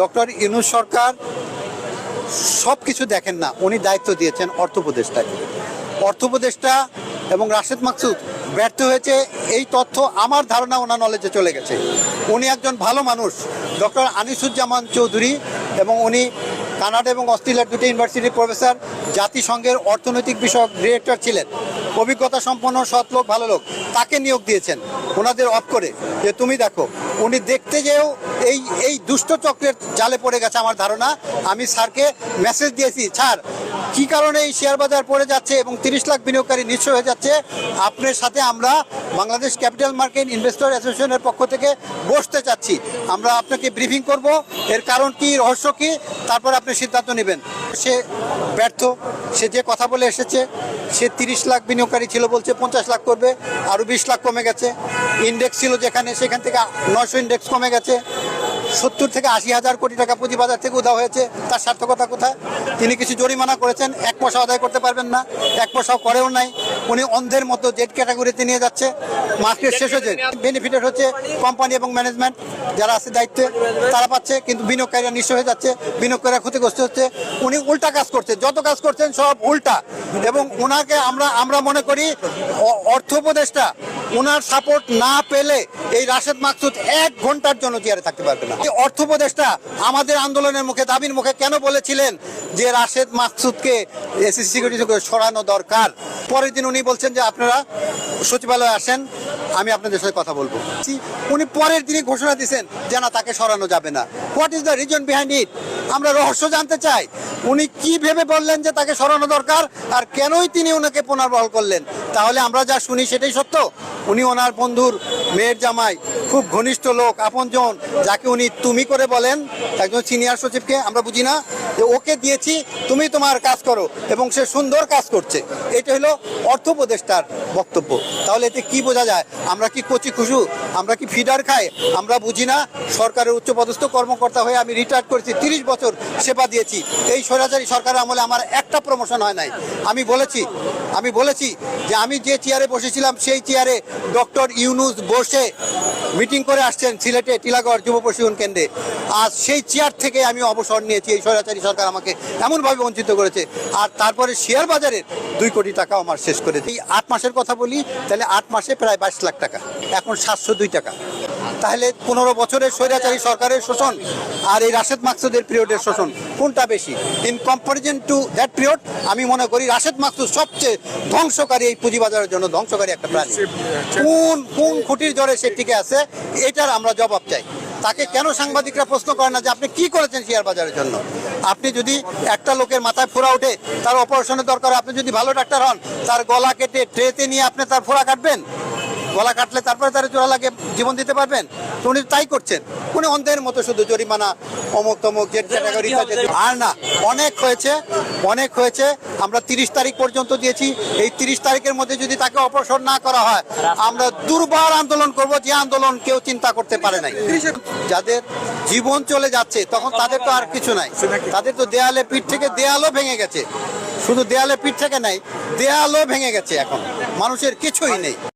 Doctor ইনু সরকার সব কিছু দেখেন না, উনি দায়িত্ব দিয়েছেন অর্থ উপদেষ্টাকে। অর্থ উপদেষ্টা এবং রাশেদ মাকসুদ ব্যর্থ হয়েছে, এই তথ্য আমার ধারণা, ওনার নলেজে চলে গেছে। উনি একজন ভালো মানুষ, ডক্টর আনিসুজ্জামান চৌধুরী এবং উনি কানাডা এবং অস্ট্রেলিয়ার দুটি ইউনিভার্সিটির প্রফেসর, জাতিসংঘের অর্থনৈতিক বিষয়ক ডিরেক্টর ছিলেন। অভিজ্ঞতা সম্পন্ন, সৎ লোক, ভালো লোক, তাকে নিয়োগ দিয়েছেন। ওনাদের অফ করে যে, তুমি দেখো, উনি দেখতে যেও এই এই দুষ্ট চক্রের জালে পড়ে গেছে আমার ধারণা। আমি স্যারকে মেসেজ দিয়েছি, স্যার কি কারণে এই শেয়ার বাজার পড়ে যাচ্ছে এবং তিরিশ লাখ বিনিয়োগকারী নিঃস্ব হয়ে যাচ্ছে? আপনার সাথে আমরা বাংলাদেশ ক্যাপিটাল মার্কেট ইনভেস্টর অ্যাসোসিয়েশনের পক্ষ থেকে বসতে চাচ্ছি। আমরা আপনাকে ব্রিফিং করব। এর কারণ কি, রহস্য কি? তারপর আপনি সিদ্ধান্ত নেবেন। সে ব্যর্থ, সে যে কথা বলে এসেছে, সে তিরিশ লাখ বিনিয়োগকারী ছিল বলছে, পঞ্চাশ লাখ করবে, আরও বিশ লাখ কমে গেছে। ইন্ডেক্স ছিল যেখানে, সেখান থেকে নশো ইন্ডেক্স কমে গেছে। সত্তর থেকে আশি হাজার কোটি টাকা পুঁজিবাজার থেকে উধাও হয়েছে। তার সার্থকতা কোথায়? তিনি কিছু জরিমানা করেছেন, এক পয়সা আদায় করতে পারবেন না, এক পয়সাও করেও নাই। উনি অন্ধের মতো জেড ক্যাটাগরিতে নিয়ে যাচ্ছে। মার্কেট শেষ হয়েছে। বেনিফিটেড হচ্ছে কোম্পানি এবং ম্যানেজমেন্ট যারা আছে দায়িত্বে, তারা পাচ্ছে, কিন্তু বিনিয়োগকারীরা নিঃস্ব হয়ে যাচ্ছে, বিনিয়োগকারীরা ক্ষতিগ্রস্ত হচ্ছে। উনি উল্টা কাজ করছে। যত কাজ করছেন, সব উল্টা। এবং ওনাকে আমরা আমরা মনে করি অর্থ উপদেষ্টা ওনার সাপোর্ট না পেলে এই রাশেদ মাকসুদ এক ঘণ্টার জন্য চেয়ারে থাকতে পারবে না। অর্থ উপদেষ্টা আমাদের আন্দোলনের মুখে, দাবির মুখে কেন বলেছিলেন যে রাশেদ মাকসুদকে এসএসসি সিকিউরিটি সরানো দরকার? পরের দিন উনি বলছেন যে আপনারা সচিবালয়ে আসেন, আমি আপনাদের সাথে কথা বলব। উনি পরের দিনই ঘোষণা দিয়েছেন যে না তাকে সরানো যাবে না। What is the reason behind it আমরা রহস্য জানতে চাই। উনি কি ভেবে বললেন যে তাকে সরানো দরকার আর কেনই তিনি ওনাকে পুনর্বহাল করলেন? তাহলে আমরা যা শুনি সেটাই সত্য। উনি ওনার বন্ধুর মেয়ের জামাই খুব ঘনিষ্ঠ লোক, আপনজন, যাকে উনি তুমি করে বলেন, একজন সিনিয়র সচিবকে, আমরা বুঝি না, যে ওকে দিয়েছি, তুমি তোমার কাজ করো, এবং সে সুন্দর কাজ করছে। এটা হলো অর্থ উপদেষ্টার বক্তব্য। তাহলে এতে কি বোঝা যায়? আমরা কি কচি খুশু? আমরা কি ফিডার খাই? আমরা বুঝি না, সরকারের উচ্চপদস্থ কর্মকর্তা হয়ে আমি রিটায়ার করেছি, তিরিশ বছর সেবা দিয়েছি। এই স্বৈরাচারী সরকারের আমলে আমার একটা প্রমোশন হয় নাই। আমি বলেছি আমি বলেছি যে আমি যে চেয়ারে বসেছিলাম, সেই চেয়ারে ডক্টর ইউনুস বসে মিটিং করে আসছেন সিলেটে টিলাগড় যুব প্রশিক্ষণ কেন্দ্রে। আর সেই চেয়ার থেকে আমি অবসর নিয়েছি। এই স্বৈরাচারী সরকার আমাকে এমনভাবে বঞ্চিত করেছে। আর তারপরে শেয়ার বাজারের দুই কোটি টাকা আমার শেষ করেছে এই আট মাসের কথা বলি, তাহলে আট মাসে প্রায় বাইশ লাখ টাকা। এখন সাতশো দুই টাকা। তাহলে পনেরো বছরের স্বৈরাচারী সরকারের শোষণ আর এই রাশেদ মাকসুদের পিরিয়ডের শোষণ কোনটা বেশি? In comparison to that period আমি মনে করি রাশেদ মাকসুদ সবচেয়ে ধ্বংসকারী এই পুঁজিবাজারের জন্য ধ্বংসকারী একটা প্রাণী। কোন কোন খুঁটির জোরে সে টিকে আছে এটার আমরা জবাব চাই। তাকে কেন সাংবাদিকরা প্রশ্ন করে না যে আপনি কি করেছেন শেয়ার বাজারের জন্য? আপনি যদি একটা লোকের মাথায় ফোড়া ওঠে তার অপারেশনের দরকার আপনি যদি ভালো ডাক্তার হন তার গলা কেটে ট্রেতে নিয়ে আপনি তার ফোড়া কাটবেন? গলা কাটলে তারপরে তার জোড়া লাগে জীবন দিতে পারবেন? তো উনি তাই করছেন। উনি অন্ধের মতো শুধু জরিমানা অমুক তমুক ক্যাটাগরি আর না অনেক হয়েছে অনেক হয়েছে। আমরা তিরিশ তারিখ পর্যন্ত দিয়েছি। এই তিরিশ তারিখের মধ্যে যদি তাকে অপসর না করা হয় আমরা দুর্বার আন্দোলন করব যে আন্দোলন কেউ চিন্তা করতে পারে নাই। যাদের জীবন চলে যাচ্ছে তখন তাদের তো আর কিছু নাই। তাদের তো দেয়ালে পিঠ থেকে দেয়ালও ভেঙে গেছে। শুধু দেয়ালে পিঠ থেকে নাই দেয়ালও ভেঙে গেছে এখন। মানুষের কিছুই নেই।